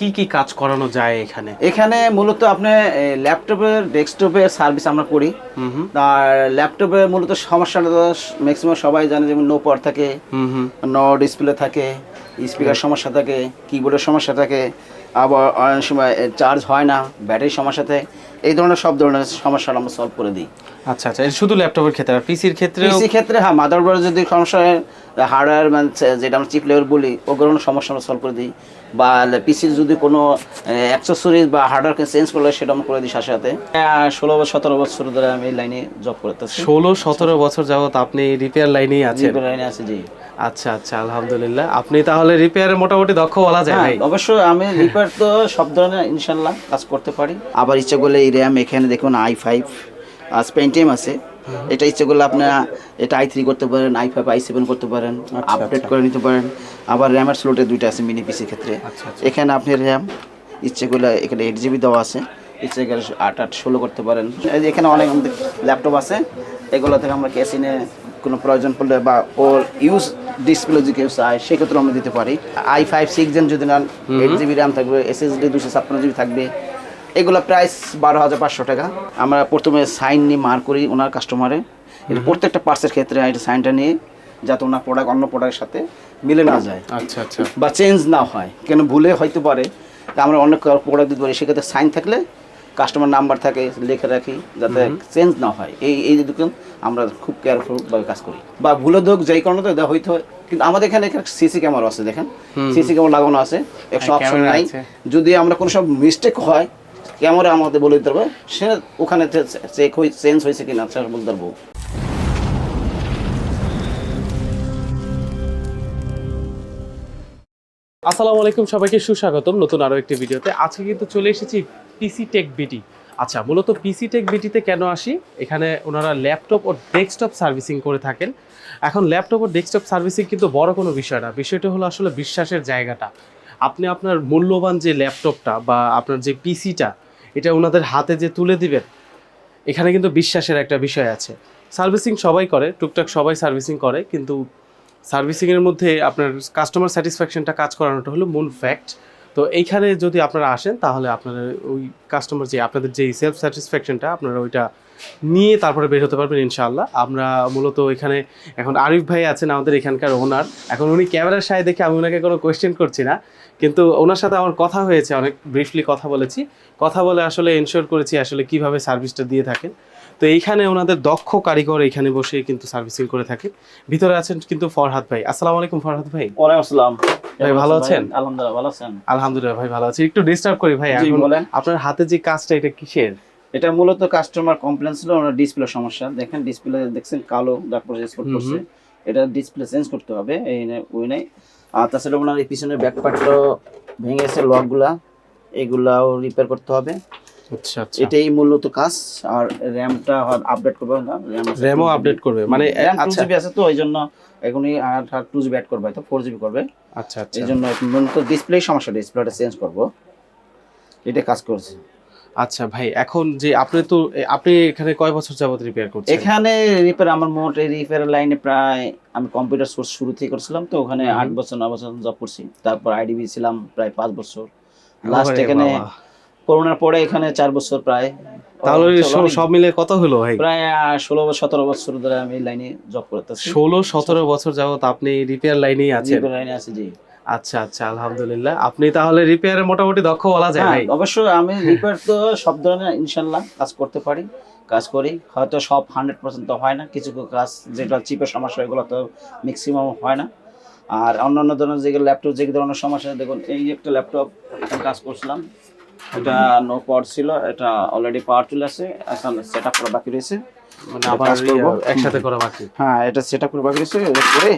কি কি কাজ করানো যায় এখানে? এখানে মূলত আপনি ল্যাপটপের ডেস্কটপের সার্ভিস আমরা করি। হুম হুম। আর ল্যাপটপে মূলত সমস্যাটা ম্যাক্সিমাম সবাই জানে যেমন নো পাওয়ার থাকে হুম হুম। নো ডিসপ্লে থাকে স্পিকার সমস্যা থাকে কিবোর্ডের সমস্যা থাকে আবার অনেক সময় চার্জ হয় না ব্যাটারির সমস্যা থাকে। এই ধরনের সব ধরনের সমস্যা আমরা সলভ করে দিই। আচ্ছা আচ্ছা শুধু ল্যাপটপের ক্ষেত্রে আর পিসির ক্ষেত্রে পিসি ক্ষেত্রে হ্যাঁ মাদারবোর্ড যদি সমস্যা হয় হার্ডওয়্যার মানে যেটা আমরা চিপ লেভেল বলি ওগুলো সমস্যা আমরা সলভ করে দিই। বা পিসির যদি কোনো অ্যাক্সেসরিজ বা হার্ডওয়্যারকে চেঞ্জ করলে সেটা আমরা করে দিই সাথে সাথে। ষোলো বা সতেরো বছর ধরে আমি এই লাইনে জব করতেছি। ষোলো সতেরো বছর যাবত আপনি রিপেয়ার লাইনেই আছেন। লাইনে আছে জি। আচ্ছা আচ্ছা আলহামদুলিল্লাহ। আপনি তাহলে রিপেয়ারে মোটামুটি দক্ষ বলা যায়। হ্যাঁ, ভাই অবশ্যই আমি রিপেয়ার তো সব ধরনের ইনশাল্লাহ কাজ করতে পারি। আবার ইচ্ছা করলে এই র্যাম এখানে দেখুন আই ফাইভ আর স্পেন্টিএম আছে। এটা ইচ্ছে করলে আপনারা এটা আই থ্রি করতে পারেন আই ফাইভ আই সেভেন করতে পারেন আচ্ছা, আপডেট করে নিতে পারেন। আবার র্যামের স্লোটে দুইটা আছে মিনি পিসির ক্ষেত্রে। আচ্ছা, আচ্ছা। এখানে আপনি র্যাম ইচ্ছে করলে এখানে এইট জিবি দেওয়া আছে। ইচ্ছে করলে আট আট ষোলো করতে পারেন। এই যে এখানে অনেক ল্যাপটপ আছে। এগুলো থেকে আমরা ক্যাসিনে কোনো প্রয়োজন পড়লে বা ওর ইউজ ডিসপ্লে যদি কেউ চায় সেক্ষেত্রে আমরা দিতে পারি। আই ফাইভ সিক্স জেন যদি নেন এইট জিবি র্যাম থাকবে এসএসডি দুশো ছাপ্পান্ন জিবি থাকবে। এগুলো প্রাইস বারো হাজার পাঁচশো টাকা। আমরা প্রথমে সাইন নিয়ে মার করি ওনার কাস্টমারে প্রত্যেকটা পার্সের ক্ষেত্রে এটা সাইনটা নিয়ে যাতে ওনার প্রোডাক্ট অন্য প্রোডাক্টের সাথে মিলে না যায়। আচ্ছা আচ্ছা। বা চেঞ্জ না হয়। কেন ভুলে হয়তো পারে। আমরা অনেক প্রোডাক্ট দিতে পারি। সেক্ষেত্রে সাইন থাকলে কাস্টমার নাম্বার থাকে লিখে রাখি যাতে চেঞ্জ না হয়। এই এই দুটো আমরা খুব কেয়ারফুলভাবে কাজ করি। বা ভুলে দোক যেই কারণে তো হইতে হয়। কিন্তু আমাদের এখানে সিসি ক্যামেরা আছে দেখেন। সিসি ক্যামেরা লাগানো আছে একশো হ্যাঁ, অপশন নাই। যদি আমরা কোনো সব মিস্টেক হয় ক্যামেরা আমাদের বলে দিতে পারবে। সে ওখানে চেক হয়ে চেঞ্জ হয়েছে কিনা সেটা বলতে পারব। আসসালামু আলাইকুম সবাইকে সুস্বাগতম নতুন আরও একটি ভিডিওতে। আজকে কিন্তু চলে এসেছি পিসি টেক বিটি আচ্ছা মূলত পিসি টেক বিটিতে কেন আসি? এখানে ওনারা ল্যাপটপ ও ডেস্কটপ সার্ভিসিং করে থাকেন। এখন ল্যাপটপ ও ডেস্কটপ সার্ভিসিং কিন্তু বড় কোনো বিষয় না। বিষয়টা হলো আসলে বিশ্বাসের জায়গাটা। আপনি আপনার মূল্যবান যে ল্যাপটপটা বা আপনার যে পিসিটা এটা ওনাদের হাতে যে তুলে দিবেন, এখানে কিন্তু বিশ্বাসের একটা বিষয় আছে। সার্ভিসিং সবাই করে, টুকটাক সবাই সার্ভিসিং করে, কিন্তু সার্ভিসিংয়ের মধ্যে আপনার কাস্টমার স্যাটিসফ্যাকশনটা কাজ করানোটা হলো মূল ফ্যাক্ট তো এইখানে যদি আপনারা আসেন, তাহলে আপনারা ওই কাস্টমার যে, আপনাদের যে সেলফ স্যাটিসফ্যাকশনটা আপনারা ওইটা নিয়ে তারপরে বের হতে পারবেন ইনশাআল্লাহ। আমরা মূলত এখানে, এখন আরিফ ভাই আছেন আমাদের এখানকার ওনার এখন উনি ক্যামেরার সাথে দেখে আমি ওনাকে কোনো কোয়েশ্চেন করছি না। কিন্তু ওনার সাথে আমার কথা হয়েছে, অনেক ব্রিফলি কথা বলেছি। কথা বলে আসলে এনশোর করেছি আসলে কীভাবে সার্ভিসটা দিয়ে থাকেন। তো এইখানে ওনাদের দক্ষ কারিগর এখানে বসে কিন্তু সার্ভিসিং করে থাকে। ভিতরে আছেন কিন্তু ফরহাদ ভাই। আসসালামু আলাইকুম ফরহাদ ভাই। ওয়ালাইকুম আসসালাম। ভাই, ভালো আছেন? আলহামদুলিল্লাহ ভালো আছেন। আলহামদুলিল্লাহ ভাই ভালো আছি। একটু ডিস্টার্ব করি ভাই বলেন। আপনার হাতে যে কাজটা এটা কিসের? এটা মূলত কাস্টমার কমপ্লেন ছিল ওনার ডিসপ্লে সমস্যা। দেখেন ডিসপ্লে দেখছেন কালো দাগ স্পট করছে। এটা ডিসপ্লে চেঞ্জ করতে হবে এই ওই নাই আর তাছাড়া ওনার পিছনের ব্যাক পার্টটা ভেঙেছে লকগুলা এগুলাও রিপেয়ার করতে হবে। এটাই মূলত কাজ আর র্যামটা আপডেট করবে না র্যামও আপডেট করবে মানে আচ্ছা। জিবি আছে তো জন্য এখনই আর টু জিবি অ্যাড করবে তো ফোর জিবি করবে। আচ্ছা আচ্ছা। এই জন্য মূলত ডিসপ্লে সমস্যা ডিসপ্লেটা চেঞ্জ করব। এটা কাজ করছে। আচ্ছা ভাই এখন যে আপনি তো আপনি এখানে কয় বছর যাবত রিপেয়ার করছেন? এখানে রিপেয়ার আমার মোট রিপেয়ার লাইনে প্রায় আমি কম্পিউটার সোর্স শুরু থেকে করছিলাম তো ওখানে। আট বছর ন বছর জব করছি। তারপর আইডিবি ছিলাম প্রায় পাঁচ বছর। লাস্ট এখানে। করোনার পরে এখানে চার বছর প্রায়। তাহলে সব- মিলে কত হলো ভাই? প্রায় ষোলো বা সতেরো বছর ধরে আমি লাইনে জব করতেছি। ষোলো সতেরো বছর যাবত আপনি রিপেয়ার লাইনেই আছেন? রিপেয়ার লাইনে আছি জি। আচ্ছা আচ্ছা আলহামদুলিল্লাহ। আপনি তাহলে রিপেয়ারে মোটামুটি দক্ষ বলা যায় হ্যাঁ ভাই? অবশ্যই আমি রিপেয়ার তো সব ধরনের ইনশাল্লাহ কাজ করতে পারি কাজ করি। হয়তো সব হান্ড্রেড পার্সেন্ট তো হয় না কিছু কিছু কাজ যেটা চিপের সমস্যা এগুলো তো ম্যাক্সিমাম হয় না। আর অন্যান্য ধরনের যেগুলো ল্যাপটপ যে ধরনের সমস্যা দেখুন এই একটা ল্যাপটপ কাজ করছিলাম এটা নো পাওয়ার ছিল এটা অলরেডি পাওয়ার চলে আসে এখন সেট আপ করা বাকি রয়েছে। মানে আবার করব। একসাথে করা বাকি। হ্যাঁ এটা সেট আপ করে বাকি রয়েছে করে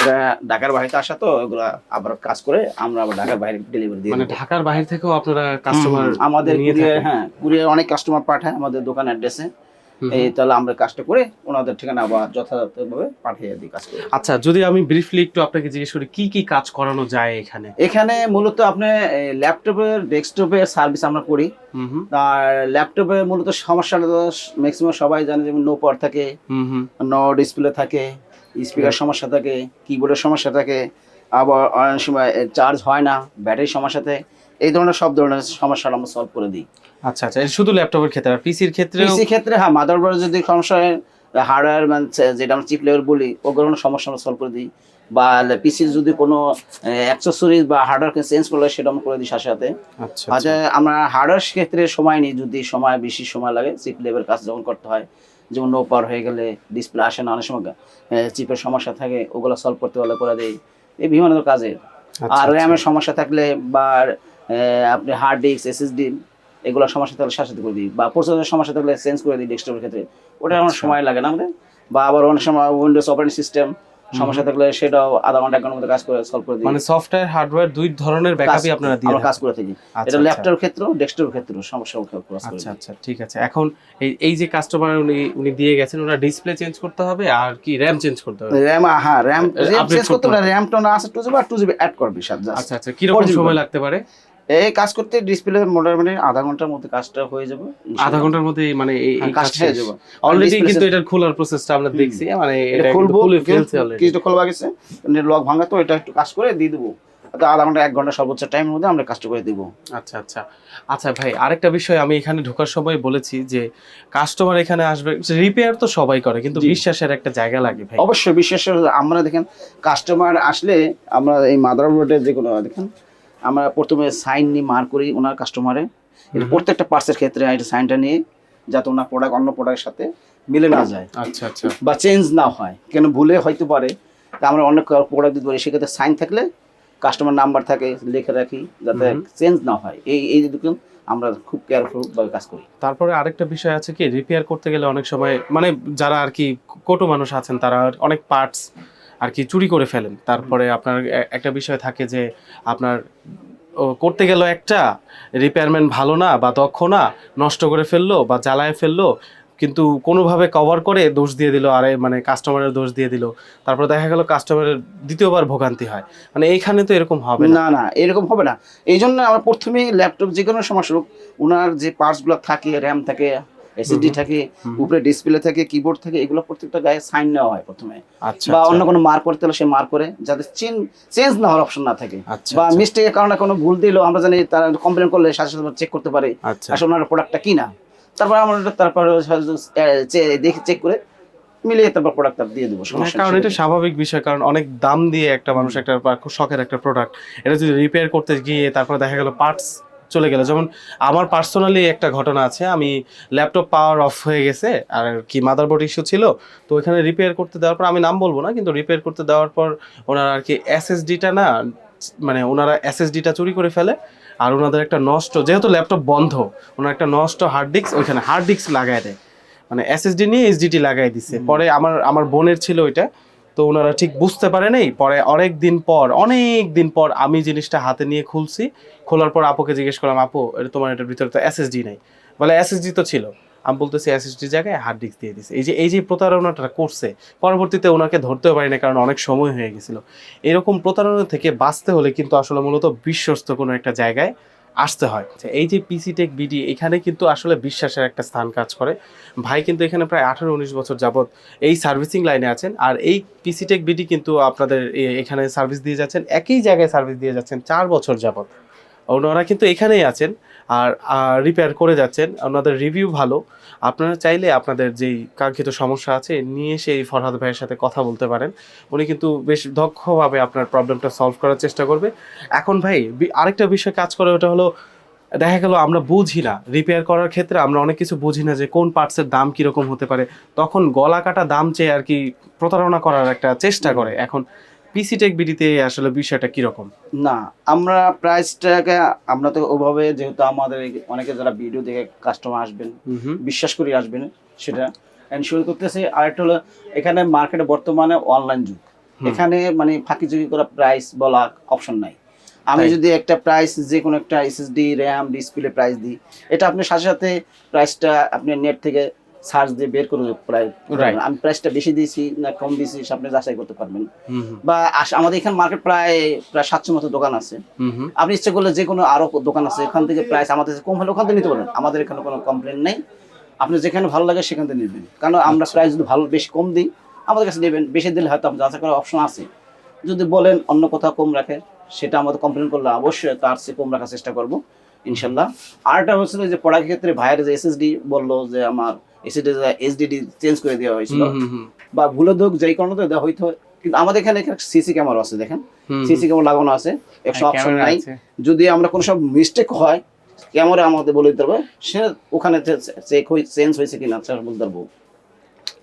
এটা ঢাকার বাইরে আসা তো এগুলো আবার কাজ করে আমরা আবার ঢাকার বাইরে ডেলিভারি দিই মানে ঢাকার বাইরে থেকেও আপনারা কাস্টমার আমাদের কুরিয়ার হ্যাঁ কুরিয়ার অনেক কাস্টমার পাঠায় আমাদের দোকান অ্যাড্রেসে এই। তাহলে আমরা কাজটা করে ওনাদের ঠিকানা আবার যথাযথভাবে পাঠিয়ে দিই কাজ করে। আচ্ছা যদি আমি ব্রিফলি একটু আপনাকে জিজ্ঞেস করি কি কি কাজ করানো যায় এখানে? এখানে মূলত আপনি ল্যাপটপের ডেস্কটপের সার্ভিস আমরা করি। আর ল্যাপটপে মূলত সমস্যাটা ম্যাক্সিমাম সবাই জানে যেমন নো পাওয়ার থাকে হুম হুম। নো ডিসপ্লে থাকে স্পিকার সমস্যা থাকে কিবোর্ডের সমস্যা থাকে আবার অনেক সময় চার্জ হয় না ব্যাটারির সমস্যা থাকে এই ধরনের সব ধরনের সমস্যা আমরা সলভ করে দিই। আচ্ছা আচ্ছা শুধু ল্যাপটপের ক্ষেত্রে আর পিসির ক্ষেত্রে পিসি ক্ষেত্রে হ্যাঁ মাদারবোর্ডে যদি সমস্যা হয় হার্ডওয়্যার মানে যেটা আমরা চিপ লেভেল বলি ওগুলো সমস্যা আমরা সলভ করে দিই। বা পিসির যদি কোনো অ্যাক্সেসরিজ বা হার্ডওয়্যারকে চেঞ্জ করলে সেটা আমরা করে দিই সাথে সাথে। আচ্ছা আচ্ছা। আমরা হার্ডওয়্যার ক্ষেত্রে সময় নিই যদি সময় বেশি সময় লাগে চিপ লেভেল কাজ যখন করতে হয় যেমন নো পাওয়ার হয়ে গেলে ডিসপ্লে আসে না অনেক সময় চিপের সমস্যা থাকে ওগুলো সলভ করতে হলে করে দেই। এই বিভিন্ন ধরনের কাজের। আচ্ছা, আর আচ্ছা। র্যামের সমস্যা থাকলে বা আপনি হার্ড ডিস্ক এসএসডি এগুলো সমস্যা থাকলে সাথে করে দিই। বা প্রসেসরের সমস্যা থাকলে চেঞ্জ করে দিই ডেস্কটপের ক্ষেত্রে। ওটা আমার আচ্ছা। সময় লাগে না আমাদের। বা আবার অনেক সময় উইন্ডোজ অপারেটিং সিস্টেম সমস্যা থাকলে সেটাও আধা ঘণ্টা এক ঘণ্টার মধ্যে কাজ করে সলভ করে দিই। মানে সফটওয়্যার হার্ডওয়্যার দুই ধরনের ব্যাকআপই আপনারা দিয়ে আমরা কাজ করে থাকি। আচ্ছা, এটা আচ্ছা। ল্যাপটপের ক্ষেত্রেও ডেস্কটপের ক্ষেত্রেও সমস্যা করে আচ্ছা আচ্ছা ঠিক আছে। এখন এই এই যে কাস্টমার উনি উনি দিয়ে গেছেন ওনার ডিসপ্লে চেঞ্জ করতে হবে আর কি র্যাম চেঞ্জ করতে হবে? র্যাম হ্যাঁ র্যাম র্যাম চেঞ্জ করতে হবে। র্যামটা না আছে টু জিবি আর টু জিবি অ্যাড করবি আচ্ছা আচ্ছা। কীরকম 4GB সময় লাগতে পারে? এই কাজ করতে ডিসপ্লে মোটামুটি আধা ঘণ্টার মধ্যে কাজটা হয়ে যাবে আধা ঘণ্টার মধ্যে মানে এই হ্যাঁ, কাজটা হয়ে যাবে। অলরেডি কিন্তু এটার খোলার প্রসেসটা আমরা দেখছি মানে এটা খুলবো খুলে ফেলছে অলরেডি কিছুটা খোলা গেছে লক ভাঙা তো এটা একটু কাজ করে দিয়ে দেবো। তো আধা ঘণ্টা এক ঘণ্টা সর্বোচ্চ টাইমের মধ্যে আমরা কাজটা করে দিব। আচ্ছা আচ্ছা। আচ্ছা ভাই আরেকটা বিষয় আমি এখানে ঢোকার সময় বলেছি যে কাস্টমার এখানে আসবে রিপেয়ার তো সবাই করে কিন্তু বিশ্বাসের একটা জায়গা লাগে ভাই। অবশ্যই বিশ্বাসের আমরা দেখেন কাস্টমার আসলে আমরা এই মাদারবোর্ডের যে কোনো দেখেন আমরা প্রথমে সাইন নিয়ে মার করি ওনার কাস্টমারে প্রত্যেকটা পার্সের ক্ষেত্রে এটা সাইনটা নিয়ে যাতে ওনার প্রোডাক্ট অন্য প্রোডাক্টের সাথে মিলে না যায়। আচ্ছা আচ্ছা। বা চেঞ্জ না হয়। কেন ভুলে হয়তো পারে। তা আমরা অনেক প্রোডাক্ট দিতে পারি। সেক্ষেত্রে সাইন থাকলে কাস্টমার নাম্বার থাকে লিখে রাখি যাতে চেঞ্জ না হয়। এই এই দুটো আমরা খুব কেয়ারফুল ভাবে কাজ করি। তারপরে আরেকটা বিষয় আছে কি? রিপেয়ার করতে গেলে অনেক সময় মানে যারা আর কি কোটো মানুষ আছেন তারা অনেক পার্টস আর কি চুরি করে ফেলেন। তারপরে আপনার একটা বিষয় থাকে যে আপনার করতে গেল একটা রিপেয়ারম্যান ভালো না বা দক্ষ না, নষ্ট করে ফেলল বা জ্বালায় ফেলল, কিন্তু কোনোভাবে কভার করে দোষ দিয়ে দিল, আরে মানে কাস্টমারের দোষ দিয়ে দিল। তারপর দেখা গেল কাস্টমারের দ্বিতীয়বার ভোগান্তি হয়। মানে এইখানে তো এরকম হবে না। না এরকম হবে না। এই জন্য আমরা প্রথমেই ল্যাপটপ যে কোনো সমস্যা হোক ওনার যে পার্টসগুলো থাকে র্যাম থাকে এসএসডি থাকে উপরে ডিসপ্লে থাকে কিবোর্ড থাকে এগুলো প্রত্যেকটা গায়ে সাইন নেওয়া হয় প্রথমে। আচ্ছা বা আচ্ছা, অন্য কোনো মার্ক করতে হলে সে মার্ক করে যাতে চেঞ্জ চেঞ্জ না হওয়ার অপশন না থাকে। আচ্ছা বা মিস্টেকের কারণে কোনো ভুল দিল আমরা জানি তারা কমপ্লেন করলে সাথে সাথে চেক করতে পারে আসলে ওনার প্রোডাক্টটা কি না তারপর আমরা তারপর দেখে চেক করে মিলিয়ে তারপর প্রোডাক্টটা দিয়ে দেবো হ্যাঁ, কারণ এটা স্বাভাবিক বিষয় কারণ অনেক দাম দিয়ে একটা মানুষ একটা খুব শখের একটা প্রোডাক্ট এটা যদি রিপেয়ার করতে গিয়ে তারপরে দেখা গেল পার্টস চলে গেল। যেমন আমার পার্সোনালি একটা ঘটনা আছে আমি ল্যাপটপ পাওয়ার অফ হয়ে গেছে আর কি মাদারবোর্ড ইস্যু ছিল তো ওইখানে রিপেয়ার করতে দেওয়ার পর আমি নাম বলব না কিন্তু রিপেয়ার করতে দেওয়ার পর ওনার আর কি এসএসডিটা না মানে ওনারা এসএসডিটা চুরি করে ফেলে আর ওনাদের একটা নষ্ট যেহেতু ল্যাপটপ বন্ধ ওনার একটা নষ্ট হার্ড ডিস্ক ওইখানে হার্ড ডিস্ক লাগায় দেয়। মানে এসএসডি নিয়ে এসডিটি লাগাই দিছে। পরে আমার আমার বোনের ছিল ওইটা তো ওনারা ঠিক বুঝতে পারে নাই। পরে অনেক দিন পর, অনেক দিন পর আমি জিনিসটা হাতে নিয়ে খুলছি। খোলার পর আপুকে জিজ্ঞেস করলাম, আপু, এটা তোমার এটার ভিতরে তো এসএসডি নাই। বলে এসএসডি তো ছিল। আমি বলতেছি এসএসডি জায়গায় হার্ড ডিস্ক দিয়ে দিছে। এই যে এই যে প্রতারণাটা করছে, পরবর্তীতে ওনাকে ধরতেও পারি না কারণ অনেক সময় হয়ে গেছিল। এরকম প্রতারণা থেকে বাঁচতে হলে কিন্তু আসলে মূলত বিশ্বস্ত কোনো একটা জায়গায় আসতে হয়। আচ্ছা, এই যে পিসি টেক বিডি এখানে কিন্তু আসলে বিশ্বাসের একটা স্থান কাজ করে। ভাই কিন্তু এখানে প্রায় আঠারো উনিশ বছর যাবৎ এই সার্ভিসিং লাইনে আছেন। আর এই পিসি টেক বিডি কিন্তু আপনাদের এখানে সার্ভিস দিয়ে যাচ্ছেন একই জায়গায় সার্ভিস দিয়ে যাচ্ছেন চার বছর যাবৎ। ওনারা কিন্তু এখানেই আছেন। আর রিপেয়ার করে যাচ্ছেন। ওনাদের রিভিউ ভালো। আপনারা চাইলে আপনাদের যেই কাঙ্ক্ষিত সমস্যা আছে, নিয়ে এসে এই ফরহাদ ভাইয়ের সাথে কথা বলতে পারেন। উনি কিন্তু বেশ দক্ষভাবে আপনার প্রবলেমটা সলভ করার চেষ্টা করবে। এখন ভাই আরেকটা বিষয় কাজ করে, ওটা হলো, দেখা গেল আমরা বুঝি না। রিপেয়ার করার ক্ষেত্রে আমরা অনেক কিছু বুঝি না যে কোন পার্টসের দাম কীরকম হতে পারে। তখন গলা কাটা দাম চেয়ে আর কি প্রতারণা করার একটা চেষ্টা করে। এখন পিসি টেক বিডিতে আসলে বিষয়টা কীরকম? না আমরা প্রাইসটাকে আমরা তো ওভাবে যেহেতু আমাদের অনেকে যারা ভিডিও দেখে কাস্টমার আসবেন বিশ্বাস করে আসবেন সেটা। এনশিওর করতেছে আরেকটা হলো এখানে মার্কেটে বর্তমানে অনলাইন যুগ। এখানে মানে ফাঁকি চুকি করা প্রাইস বলা অপশন নাই। আমি যদি একটা প্রাইস যে কোনো একটা এসএসডি র্যাম ডিসপ্লে প্রাইস দিই এটা আপনি সাথে সাথে প্রাইসটা আপনি নেট থেকে সার্চ দিয়ে বের করে Right. আমি প্রাইসটা বেশি দিয়েছি না কম দিয়েছি আপনি যাচাই করতে পারবেন। বা আমাদের এখানে মার্কেট প্রায় প্রায় সাতশো মতো দোকান আছে। আপনি ইচ্ছে করলে যে কোনো আরও দোকান আছে এখান থেকে প্রাইস আমাদের কম হলে ওখান থেকে নিতে পারেন। আমাদের এখানে কোনো কমপ্লেন নেই। আপনি যেখানে ভালো লাগে সেখান থেকে নেবেন। কারণ আমরা আচ্ছা। প্রাইস যদি ভালো বেশি কম দিই আমাদের কাছে নেবেন। বেশি দিলে হয়তো আপনি যাচাই করার অপশন আছে। যদি বলেন অন্য কোথাও কম রাখে সেটা আমাদের কমপ্লেন করলে অবশ্যই তার চেয়ে কম রাখার চেষ্টা করব ইনশাল্লাহ। আরেকটা হচ্ছিল যে পড়ার ক্ষেত্রে ভাইয়ের যে এসএসডি বলল যে আমার এসডিডি চেঞ্জ করে দেওয়া হয়েছিল। বা ভুলে দোক যেই কারণে কিন্তু আমাদের এখানে সিসি ক্যামেরা আছে দেখেন। সিসি ক্যামেরা লাগানো আছে একশো হ্যাঁ, অপশন নাই। যদি আমরা কোনো সব মিস্টেক হয় ক্যামেরা আমাদের বলে দিতে পারবে সে ওখানে চেক হয়ে চেঞ্জ হয়েছে কিনা সেটা বলতে পারব।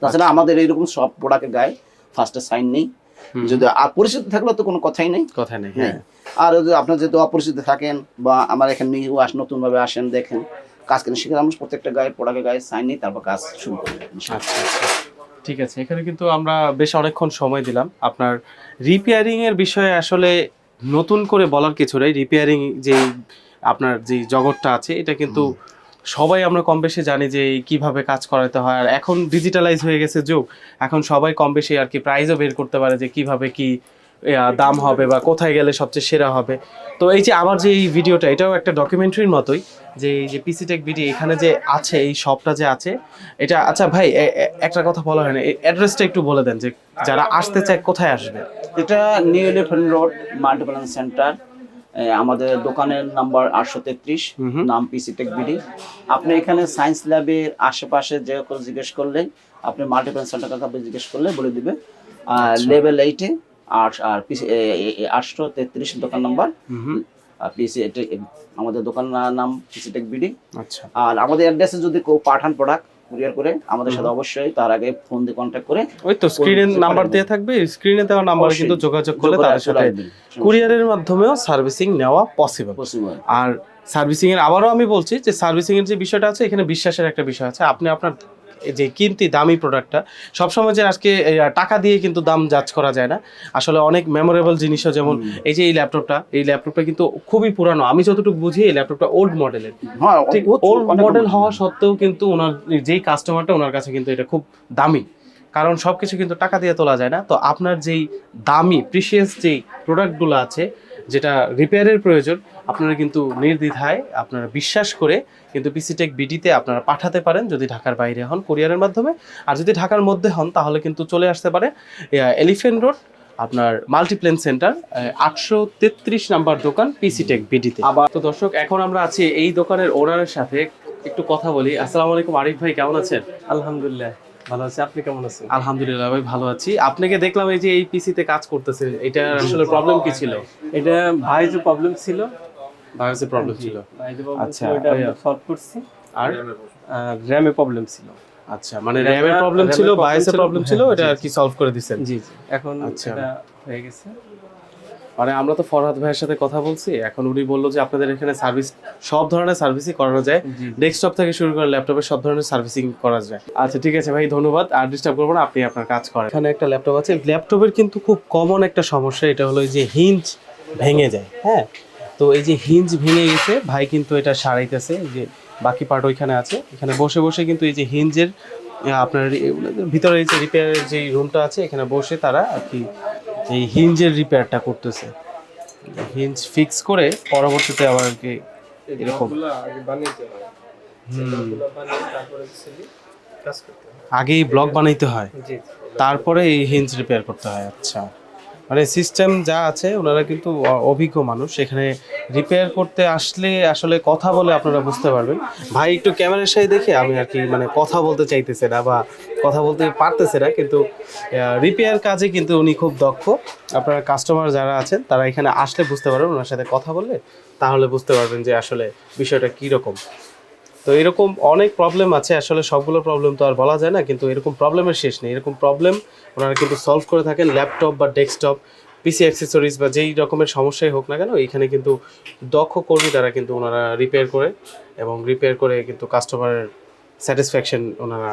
তাছাড়া আমাদের এইরকম সব প্রোডাক্টের গায়ে ফার্স্টে সাইন নেই। যদি পরিচিত থাকলে তো কোনো কথাই নেই। কথা নেই হ্যাঁ। হ্যাঁ। আর যদি আপনার যেহেতু অপরিচিত থাকেন বা আমার এখানে নিউ আস নতুনভাবে আসেন দেখেন কাজ করেন সেখানে আমরা প্রত্যেকটা গায়ে প্রোডাক্টের গায়ে সাইন নিই তারপর কাজ শুরু করি আচ্ছা আচ্ছা। ঠিক আছে এখানে কিন্তু আমরা বেশ অনেকক্ষণ সময় দিলাম। আপনার রিপেয়ারিং এর বিষয়ে আসলে নতুন করে বলার কিছু নেই। রিপেয়ারিং যে আপনার যে জগৎটা আছে এটা কিন্তু সবাই আমরা কম বেশি জানি যে কীভাবে কাজ করাতে হয়। আর এখন ডিজিটালাইজ হয়ে গেছে যুগ। এখন সবাই কম বেশি আর কি প্রাইজও বের করতে পারে যে কীভাবে কি দাম হবে বা কোথায় গেলে সবচেয়ে সেরা হবে। তো এই যে আমার যে এই ভিডিওটা এটাও একটা ডকুমেন্টারির মতোই যে এই যে পিসি টেক ভিডিও এখানে যে আছে এই শপটা যে আছে এটা আচ্ছা ভাই একটা কথা বলা হয় না অ্যাড্রেসটা একটু বলে দেন যে যারা আসতে চায় কোথায় আসবে। এটা New Elephant Road Multiplan Center আমাদের দোকানের নাম্বার আটশো তেত্রিশ। নাম পিসি টেক বিডি আপনি এখানে সায়েন্স ল্যাবের আশেপাশে যে জিজ্ঞেস করলে আপনি মাল্টিপ্লান সেন্টার কথা আপনি জিজ্ঞেস করলে বলে দিবে। আর লেভেল এইটে আট আর আটশো তেত্রিশ দোকান নাম্বার। আমাদের দোকান নাম পিসি টেক বিডি। আচ্ছা। আর আমাদের অ্যাড্রেসে যদি কেউ পাঠান প্রোডাক্ট কুরিয়ার করে আমাদের সাথে অবশ্যই তার আগে ফোন দিয়ে কন্ট্যাক্ট করে ওই তো স্ক্রিনে নাম্বার। দেওয়া থাকবে স্ক্রিনে দেওয়া নাম্বারে কিন্তু যোগাযোগ করলে তাদের সাথে কুরিয়ারের মাধ্যমেও সার্ভিসিং নেওয়া পসিবল। আর সার্ভিসিং এর আবারও আমি বলছি যে সার্ভিসিং এর যে বিষয়টা আছে এখানে বিশ্বাসের একটা বিষয় আছে। আপনি আপনার যে কিনতি দামি প্রোডাক্টটা সবসময় যে আজকে টাকা দিয়ে কিন্তু দাম জাজ করা যায় না। আসলে অনেক মেমোরেবল জিনিসও যেমন এই যে এই ল্যাপটপটা এই ল্যাপটপটা কিন্তু খুবই পুরানো। আমি যতটুকু বুঝি এই ল্যাপটপটা ওল্ড মডেলের ঠিক ওল্ড মডেল হওয়া সত্ত্বেও কিন্তু ওনার যেই কাস্টমারটা ওনার কাছে কিন্তু এটা খুব দামি। কারণ সব কিছু কিন্তু টাকা দিয়ে তোলা যায় না। তো আপনার যেই দামি প্রিসিয়াস যেই প্রোডাক্টগুলো আছে যেটা রিপেয়ারের প্রয়োজন আপনারা কিন্তু নির্দ্বিধায় আপনারা বিশ্বাস করে কিন্তু পিসিটেক বিডিতে আপনারা পাঠাতে পারেন যদি ঢাকার বাইরে হন কোরিয়ারের মাধ্যমে। আর যদি ঢাকার মধ্যে হন তাহলে কিন্তু চলে আসতে পারে এলিফেন্ট রোড আপনার মাল্টিপ্লেন সেন্টার আটশো তেত্রিশ নাম্বার দোকান পিসিটেক বিডিতে আবার তো দর্শক এখন আমরা আছি এই দোকানের ওনারের সাথে একটু কথা বলি। আসসালামু আলাইকুম আরিফ ভাই কেমন আছেন? আলহামদুলিল্লাহ ভালো আছি। আপনি কেমন আছেন? আলহামদুলিল্লাহ ভাই ভালো আছি। আপনাকে দেখলাম এই যে এই পিসিতে কাজ করতেছেন এটা আসলে প্রবলেম কি ছিল? এটা ভাই যে প্রবলেম ছিল ভাইরাসের প্রবলেম ছিল। আচ্ছা, সলভ করছি। আর? র্যামে প্রবলেম ছিল। আচ্ছা মানে র্যামের প্রবলেম ছিল ছিল, প্রবলেম ছিল হ্যাঁ, এটা আর কি সলভ করে দিছেন। জি জি। এখন আচ্ছা। এটা হয়ে গেছে। মানে আমরা তো ফরহাদ ভাইয়ের সাথে কথা বলছি এখন উনি বলল যে আপনাদের এখানে সার্ভিস সব ধরনের সার্ভিসই করানো যায়। ডেস্কটপ থেকে শুরু করে ল্যাপটপের সব ধরনের সার্ভিসিং করা যায়। আচ্ছা ঠিক আছে ভাই ধন্যবাদ। আর ডিস্টার্ব করব না আপনি আপনার কাজ করেন। এখানে একটা ল্যাপটপ আছে ল্যাপটপের কিন্তু খুব কমন একটা সমস্যা এটা হলো যে হিঞ্জ ভেঙে যায় হ্যাঁ? তো এই যে হিঞ্জ ভেঙে গেছে ভাই কিন্তু এটা সারাইতেছে যে বাকি পার্ট ওইখানে আছে। এখানে বসে বসে কিন্তু এই যে হিঞ্জের আপনার ভিতরে এই যে রিপেয়ারের যে রুমটা আছে এখানে বসে তারা আর কি এই হিঞ্জের রিপেয়ারটা করতেছে। হিঞ্জ ফিক্স করে পরবর্তীতে আবার আর কি এরকম। আগেই ব্লক বানাইতে হয়। তারপরে এই হিঞ্জ রিপেয়ার করতে হয় আচ্ছা। মানে সিস্টেম যা আছে, ওনারা কিন্তু অভিজ্ঞ মানুষ। এখানে রিপেয়ার করতে আসলে আসলে কথা বলে আপনারা বুঝতে পারবেন। ভাই, একটু ক্যামেরার সাথে দেখে আমি আর কি মানে কথা বলতে চাইতেছে না বা কথা বলতে পারতেছে না, কিন্তু রিপেয়ার কাজে কিন্তু উনি খুব দক্ষ। আপনারা কাস্টমার যারা আছেন, তারা এখানে আসলে বুঝতে পারবেন, ওনার সাথে কথা বললে তাহলে বুঝতে পারবেন যে আসলে বিষয়টা কীরকম। তো এরকম অনেক প্রবলেম আছে। আসলে সবগুলো প্রবলেম তো আর বলা যায় না কিন্তু এরকম প্রবলেমের শেষ নেই। এরকম প্রবলেম ওনারা কিন্তু সলভ করে থাকেন ল্যাপটপ বা ডেস্কটপ পিসি অ্যাক্সেসরিজ বা যেই রকমের সমস্যাই হোক না কেন এখানে কিন্তু দক্ষ কর্মী দ্বারা কিন্তু ওনারা রিপেয়ার করে এবং রিপেয়ার করে কিন্তু কাস্টমারের স্যাটিসফ্যাকশন ওনারা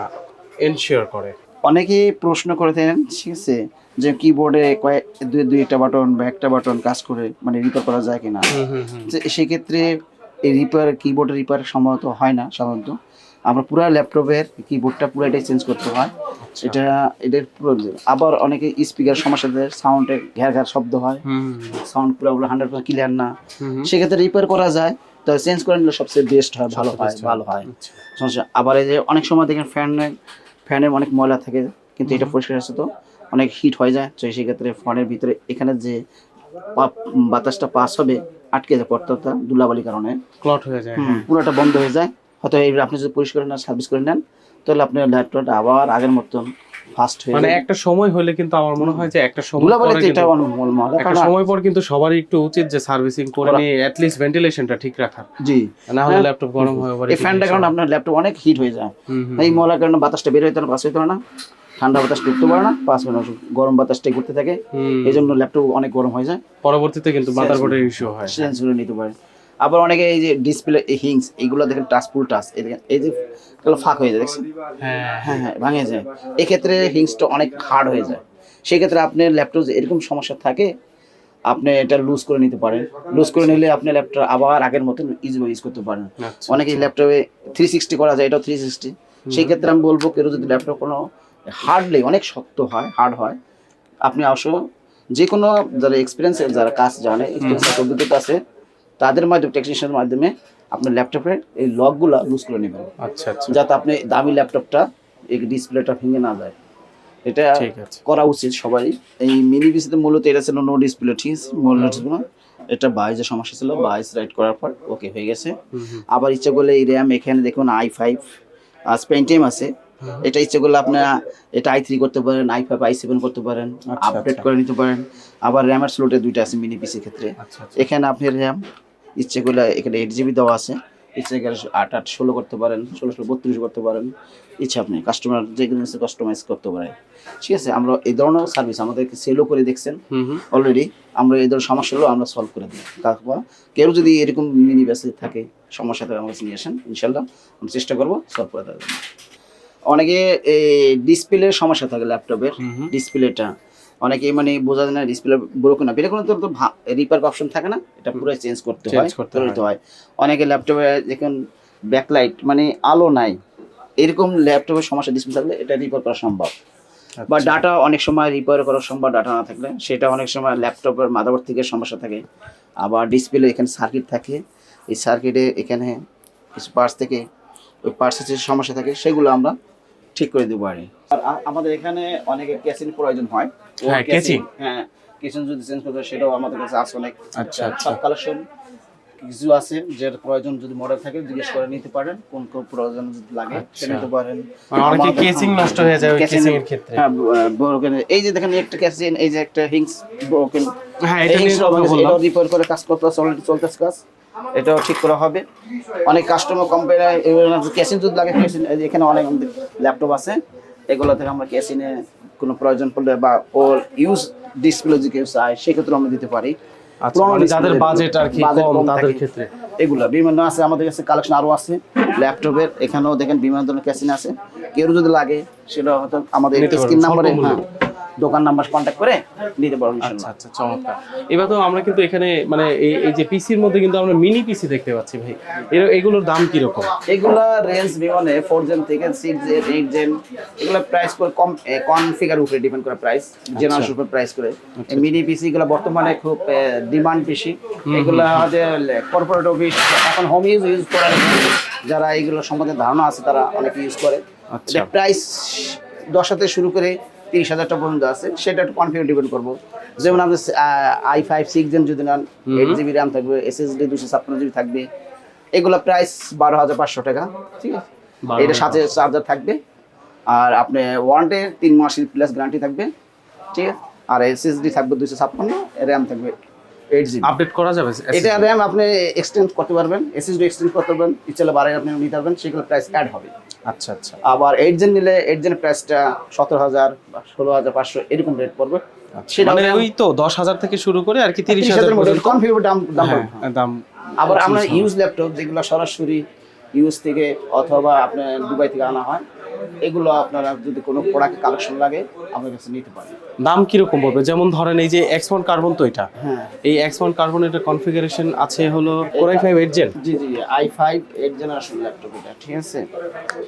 এনশিওর করে। অনেকেই প্রশ্ন করে থাকেন ঠিক আছে যে কিবোর্ডে কয়েক দুই দুইটা বাটন বা একটা বাটন কাজ করে মানে রিপেয়ার করা যায় কিনা। যে সেক্ষেত্রে এই রিপেয়ার কিবোর্ডের রিপেয়ার সম্ভবত হয় না সাধারণত। আমরা পুরো ল্যাপটপের কিবোর্ডটা পুরোটাই চেঞ্জ করতে হয়। এটা এটার পুরো আবার অনেকে স্পিকার সমস্যা দেয় সাউন্ডে ঘ্যার ঘ্যার শব্দ হয়। সাউন্ড পুরো হান্ড্রেড পার্সেন্ট ক্লিয়ার না। সেক্ষেত্রে রিপেয়ার করা যায়। তো চেঞ্জ করে নিলে সবচেয়ে বেস্ট হয় ভালো হয় ভালো হয়। সমস্যা আবার এই যে অনেক সময় দেখেন ফ্যানে ফ্যানে অনেক ময়লা থাকে কিন্তু এটা পরিষ্কার আছে তো। অনেক হিট হয়ে যায় তো সেক্ষেত্রে ফোনের ভিতরে এখানে যে বাতাসটা পাস হবে আটকে যায় পর্দাটা ধুলাবালির কারণে। ক্লট হয়ে যায় পুরোটা বন্ধ হয়ে যায়। হয়তো আপনি যদি পরিষ্কার না সার্ভিস করে নেন তাহলে আপনার ল্যাপটপটা আবার আগের মতন ফাস্ট হয়ে মানে একটা সময় হলে কিন্তু আমার মনে হয় যে একটা সময় পরে এটা মল- একটা সময় পর কিন্তু সবারই একটু উচিত যে সার্ভিসিং করে। নিয়ে অ্যাটলিস্ট ভেন্টিলেশনটা ঠিক রাখার। জি। না হলে হ্যাঁ। ল্যাপটপ গরম হয়ে পারে এই ফ্যানটার কারণে আপনার ল্যাপটপ অনেক হিট হয়ে যায়। এই মহলার কারণে বাতাসটা বের হইতে না পাস হইতে না। ঠান্ডা বাতাস ঢুকতে পারে না হয় না গরম বাতাসটাই ঘুরতে থাকে। এই জন্য ল্যাপটপ অনেক গরম হয়ে যায়। পরবর্তীতে কিন্তু মাদারবোর্ডের ইস্যু হয়। চেঞ্জ করে নিতে পারে। আবার অনেকে এই যে ডিসপ্লে হিংস এইগুলো দেখেন টাচ ফুল টাচ এই দেখেন এই যে এগুলো ফাঁক হয়ে যায় দেখছেন? হ্যাঁ হ্যাঁ। হ্যাঁ ভাঙে যায়। এক্ষেত্রে হিংসটা অনেক হার্ড হয়ে যায়। সেক্ষেত্রে আপনার ল্যাপটপ এরকম সমস্যা থাকে আপনি এটা লুজ করে নিতে পারেন। লুজ করে নিলে আপনি ল্যাপটপ আবার আগের মতন ইজিভাবে ইউজ করতে পারেন। অনেকে ল্যাপটপে থ্রি সিক্সটি করা যায় এটাও থ্রি সিক্সটি সেই ক্ষেত্রে আমি বলব কেউ যদি ল্যাপটপ কোনো হার্ডলি অনেক শক্ত হয় হার্ড হয়। আপনি অবশ্য যে কোনো যারা এক্সপিরিয়েন্স যারা কাজ জানে এক্সপিরিয়েন্স অভিজ্ঞতা আছে তাদের মাধ্যমে টেকনিশিয়ানের মাধ্যমে আপনার ল্যাপটপের এই লকগুলো লুজ করে নেবেন। আচ্ছা আচ্ছা। যাতে আপনি দামি ল্যাপটপটা এই ডিসপ্লেটা ভেঙে না যায়। এটা করা উচিত সবারই এই মিনি পিসিতে মূলত এটা ছিল নো ডিসপ্লে ঠিক আছে মূল ডিসপ্লে এটা বাইজের সমস্যা ছিল বাইস রাইট করার পর ওকে হয়ে গেছে। আবার ইচ্ছা করলে এই র্যাম এখানে দেখুন আই ফাইভ আর পেন্টিএম আছে। এটা ইচ্ছে করলে আপনারা এটা আই থ্রি করতে পারেন আই ফাইভ আই সেভেন করতে পারেন আচ্ছা, আপডেট আচ্ছা। করে নিতে পারেন। আবার র্যামের স্লোটে দুইটা আছে মিনি পিসির ক্ষেত্রে। আচ্ছা আচ্ছা। এখানে আপনি র্যাম ইচ্ছে করলে এখানে এইট জিবি দেওয়া আছে। ইচ্ছে গেলে আট আট ষোলো করতে পারেন ষোলো ষোলো বত্রিশ করতে পারেন। ইচ্ছা আপনি কাস্টমার যে কোনো কাস্টমাইজ করতে পারেন। ঠিক আছে আমরা এই ধরনের সার্ভিস আমাদেরকে সেলও করে দেখছেন। অলরেডি আমরা এই ধরনের সমস্যাগুলো আমরা সলভ করে দিই তারপর কেউ যদি এরকম মিনি বেসে থাকে সমস্যা থাকে আমার কাছে নিয়ে আসেন ইনশাল্লাহ আমি চেষ্টা করব সলভ করে দেওয়ার জন্য। অনেকে এই ডিসপ্লের সমস্যা থাকে ল্যাপটপের। ডিসপ্লেটা অনেকে মানে বোঝা যায় না ডিসপ্লে ব্রোকেন না। এটা কোনো তো রিপেয়ার অপশন থাকে না এটা পুরো চেঞ্জ করতে হয় করতে হয়। অনেকে ল্যাপটপে দেখুন ব্যাকলাইট মানে আলো নাই। এরকম ল্যাপটপের সমস্যা ডিসপ্লে থাকলে এটা রিপেয়ার করা সম্ভব। বা আচ্ছা। ডাটা অনেক সময় রিপেয়ার করা সম্ভব ডাটা না থাকলে। সেটা অনেক সময় ল্যাপটপের মাদারবোর্ড থেকে সমস্যা থাকে। আবার ডিসপ্লে এখানে সার্কিট থাকে। এই সার্কিটে এখানে কিছু পার্টস থেকে ওই পার্টসের যে সমস্যা থাকে সেগুলো আমরা ঠিক করে দিতে পারি আর আমাদের এখানে অনেকে ক্যাসিন প্রয়োজন হয়। হ্যাঁ, casing। হ্যাঁ কেসিন যদি চেঞ্জ করতে হয় সেটাও আমাদের কাছে আছে অনেক। আচ্ছা, আচ্ছা। কালেকশন কিছু আছে যার প্রয়োজন যদি মডেল থাকে জিজ্ঞেস করে নিতে পারেন কোন কোন প্রয়োজন যদি লাগে সেটা আচ্ছা। নিতে পারেন। মানে অনেকে কেসিং নষ্ট হয়ে যায় ওই কেসিং এর ক্ষেত্রে। হ্যাঁ ব্রোকেন এই যে দেখেন একটা ক্যাসিন এই যে একটা হিংস ব্রোকেন হ্যাঁ এটা নিয়ে কথা বললাম। রিপেয়ার করে কাজ করতে অলরেডি চলতেছে কাজ। এটাও ঠিক করা হবে। অনেক কাস্টমার কোম্পানি ক্যাসিন যদি লাগে ক্যাসিন এখানে অনেক ল্যাপটপ আছে এগুলো থেকে আমরা ক্যাসিনে কোনো প্রয়োজন পড়লে বা ওর ইউজ ডিসপ্লে যদি কেউ চায় সেক্ষেত্রে আমরা দিতে পারি। আচ্ছা মানে যাদের বাজেট আর কি কম তাদের ক্ষেত্রে। এগুলো বিভিন্ন আছে আমাদের কাছে কালেকশন আরও আছে ল্যাপটপের এখানেও দেখেন বিভিন্ন ধরনের ক্যাসিন আছে। কেউ যদি লাগে সেটা হয়তো আমাদের স্ক্রিন নাম্বারে হ্যাঁ। দোকান নাম্বার কন্ট্যাক্ট করে নিতে পারব আচ্ছা আচ্ছা চমৎকার। এবার তো আমরা কিন্তু এখানে মানে এই যে পিসির মধ্যে কিন্তু আমরা মিনি পিসি দেখতে পাচ্ছি ভাই। এর এগুলোর দাম কি রকম এগুলা রেঞ্জ বিমানে ফোর জেন থেকে সিক্স জেন এইট জেন এগুলো প্রাইস করে কম কনফিগার উপরে ডিপেন্ড করে প্রাইস জেনারেশন উপরে প্রাইস করে। মিনি পিসি গুলো বর্তমানে খুব ডিমান্ড বেশি। এগুলা আমাদের কর্পোরেট অফিস এখন হোম ইউজ ইউজ করার যারা এইগুলো সম্বন্ধে ধারণা আছে তারা অনেক ইউজ করে। আচ্ছা। প্রাইস দশ হাতে শুরু করে তিরিশ হাজারটা পর্যন্ত আছে সেটা একটু কনফিগার ডিপেন্ড করব। যেমন আপনি আই ফাইভ সিক্স জেন যদি নেন এইট জিবি র্যাম থাকবে এসএসডি দুশো ছাপ্পান্ন জিবি থাকবে এগুলো প্রাইস বারো হাজার পাঁচশো টাকা ঠিক আছে? এটা সাথে চার্জার থাকবে আর আপনি ওয়ারেন্টি তিন মাসের প্লাস গ্যারান্টি থাকবে ঠিক আছে? আর এসএসডি থাকবে দুশো ছাপ্পান্ন র্যাম থাকবে এইট জিবি আপডেট করা যাবে? এটা র্যাম আপনি এক্সটেন্ড করতে পারবেন এসএসডি এক্সটেন্ড করতে পারবেন বাড়াই আপনি নিতে পারবেন সেগুলো প্রাইস অ্যাড হবে। আচ্ছা আচ্ছা। আবার এইট জেন নিলে এইট জেনের প্রাইসটা সতেরো হাজার বা ষোলো হাজার পাঁচশো এরকম রেট পড়বে। সেটা মানে ওই তো দশ হাজার থেকে শুরু করে আর কি তিরিশ হাজার কনফিগার দাম দাম হ্যাঁ, দাম আবার আমরা ইউজ ল্যাপটপ যেগুলো সরাসরি ইউজ থেকে অথবা আপনার দুবাই থেকে আনা হয় এগুলো আপনারা যদি কোনো প্রোডাক্ট কালেকশন লাগে আমাদের কাছে নিতে পারেন। দাম কীরকম পড়বে? যেমন ধরেন এই যে এক্স ওয়ান কার্বন তো এটা। হ্যাঁ। এই এক্স ওয়ান কার্বনের কনফিগারেশন আছে হলো core i five eight gen G G i five eight generation laptop এটা ঠিক আছে?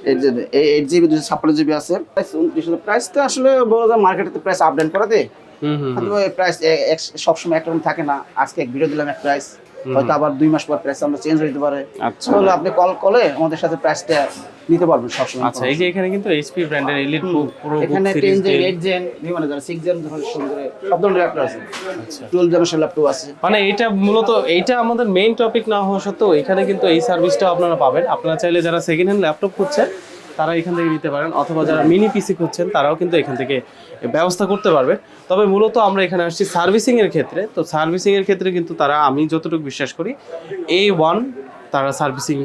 এইট জিবি এইট জিবি দুশো ছাপ্পান্ন জিবি আছে। প্রাইস উনত্রিশ প্রাইস তো আসলে বলা যায় মার্কেটে প্রাইস আপডেট করাতে হুম হুম প্রাইস সবসময় একটা থাকে না। আজকে এক ভিডিও দিলাম এক প্রাইস হয়তো আবার দুই মাস পর প্রাইস আমরা চেঞ্জ হইতে পারে। আচ্ছা। তাহলে আপনি কল করলে আমাদের সাথে প্রাইসটা নিতে পারবেন সবসময়। আচ্ছা এই যে এখানে কিন্তু এইচপি ব্র্যান্ডের এলিট প্রো এখানে টেন জেন এইট জেন বিভিন্ন ধরনের সিক্স জেন ধরনের শুরু করে সব ধরনের ল্যাপটপ আছে। আচ্ছা। টুয়েলভ জেনারেশন ল্যাপটপ আছে। মানে এটা মূলত এইটা আমাদের মেইন টপিক না হওয়া সত্ত্বেও এখানে কিন্তু এই সার্ভিসটা আপনারা পাবেন। আপনারা চাইলে যারা সেকেন্ড হ্যান্ড ল্যাপটপ খুঁজছেন তারা এখান থেকে নিতে পারেন অথবা যারা মিনি পিসি খুঁজছেন তারাও কিন্তু এখান থেকে ব্যবস্থা করতে পারবে। তবে মূলত আমরা এখানে আসছি সার্ভিসিংয়ের ক্ষেত্রে। তো সার্ভিসিংয়ের ক্ষেত্রে কিন্তু তারা আমি যতটুকু বিশ্বাস করি এ ওয়ান তারা সার্ভিসিং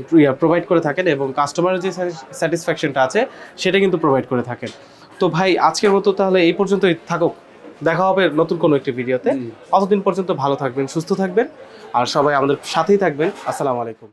প্রোভাইড করে থাকেন এবং কাস্টমারের যে স্যাটিসফ্যাকশনটা আছে সেটা কিন্তু প্রোভাইড করে থাকেন। তো ভাই আজকের মতো তাহলে এই পর্যন্তই থাকুক। দেখা হবে নতুন কোনো একটি ভিডিওতে অতদিন পর্যন্ত ভালো থাকবেন সুস্থ থাকবেন আর সবাই আমাদের সাথেই থাকবেন। আসসালামু আলাইকুম।